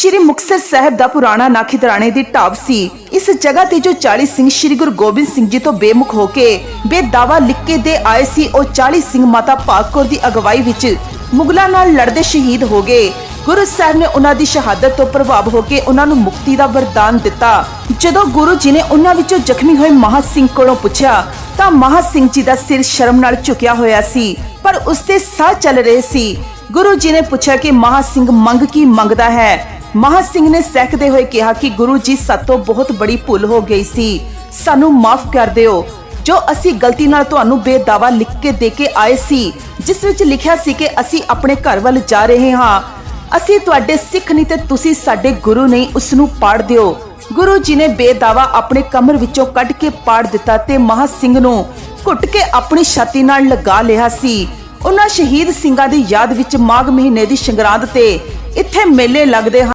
ਸ਼੍ਰੀ ਮੁਕਤਸਰ ਸਾਹਿਬ ਦਾ ਪੁਰਾਣਾ ਨਾਖਿਦਰਾਣੇ ਦੀ ਢਾਬ ਸੀ। ਇਸ ਜਗ੍ਹਾ ਤੇ ਜੋ 40 ਸਿੰਘ ਸ਼੍ਰੀ ਗੁਰੂ ਗੋਬਿੰਦ ਸਿੰਘ ਜੀ ਤੋਂ ਬੇਮੁਖ ਹੋ ਕੇ ਬੇਦਾਵਾ ਲਿਖ ਕੇ ਦੇ ਆਏ ਸੀ, ਉਹ 40 ਸਿੰਘ ਮਾਤਾ ਭਾਗ ਕੌਰ ਦੀ ਅਗਵਾਈ ਵਿੱਚ ਮੁਗਲਾਂ ਨਾਲ ਲੜਦੇ ਸ਼ਹੀਦ ਹੋ ਗਏ। ਗੁਰੂ ਸਾਹਿਬ ਨੇ ਉਹਨਾਂ ਦੀ ਸ਼ਹਾਦਤ ਤੋਂ ਪ੍ਰਭਾਵ ਹੋ ਕੇ ਉਹਨਾਂ ਨੂੰ ਮੁਕਤੀ ਦਾ ਵਰਦਾਨ ਦਿੱਤਾ। ਜਦੋਂ ਗੁਰੂ ਜੀ ਨੇ ਉਹਨਾਂ ਵਿੱਚੋਂ ਜ਼ਖਮੀ ਹੋਏ ਮਹਾ ਸਿੰਘ ਕੋਲੋਂ ਪੁੱਛਿਆ, ਤਾਂ ਮਹਾ ਸਿੰਘ ਜੀ ਦਾ ਸਿਰ ਸ਼ਰਮ ਨਾਲ ਝੁਕਿਆ ਹੋਇਆ ਸੀ, ਪਰ ਉਸਦੇ ਸਾਹ ਚੱਲ ਰਹੇ ਸੀ। ਗੁਰੂ ਜੀ ਨੇ ਪੁੱਛਿਆ ਕਿ ਮਹਾ ਸਿੰਘ ਮੰਗ ਕੀ ਮੰਗਦਾ ਹੈ? ਮਹਾ ਸਿੰਘ ਨੇ ਸਹਿਕਦੇ ਹੋਏ ਕਿਹਾ ਕਿ ਗੁਰੂ ਜੀ ਸਾਤੋਂ ਬਹੁਤ ਬੜੀ ਭੁੱਲ ਹੋ ਗਈ ਸੀ। ਸਾਨੂੰ ਮਾਫ ਕਰ ਦਿਓ। ਜੋ ਅਸੀਂ ਗਲਤੀ ਨਾਲ ਤੁਹਾਨੂੰ ਬੇਦਾਵਾ ਲਿਖ ਕੇ ਦੇ ਕੇ ਆਏ ਸੀ, ਜਿਸ ਵਿੱਚ ਲਿਖਿਆ ਸੀ ਕਿ ਅਸੀਂ ਆਪਣੇ ਘਰ ਵੱਲ ਜਾ ਰਹੇ ਹਾਂ। ਅਸੀਂ ਤੁਹਾਡੇ ਸਿੱਖ ਨਹੀਂ ਤੇ ਤੁਸੀਂ ਸਾਡੇ ਗੁਰੂ ਨਹੀਂ ਉਸ ਨੂੰ ਪਾੜ ਦਿਓ। ਗੁਰੂ ਜੀ ਨੇ ਬੇਦਾਵਾ ਆਪਣੇ ਕਮਰ ਵਿੱਚੋਂ ਕੱਢ ਕੇ ਪਾੜ ਦਿੱਤਾ ਤੇ ਮਹਾ ਸਿੰਘ ਨੂੰ ਘੁੱਟ ਕੇ ਆਪਣੀ ਛਾਤੀ ਨਾਲ ਲਗਾ ਲਿਆ ਸੀ। ਉਹਨਾਂ ਸ਼ਹੀਦ ਸਿੰਘਾਂ ਦੀ ਯਾਦ ਵਿੱਚ ਮਾਘ ਮਹੀਨੇ ਦੀ ਸੰਗਰਾਂਦ ਤੇ ਇੱਥੇ ਮੇਲੇ ਲੱਗਦੇ ਹਨ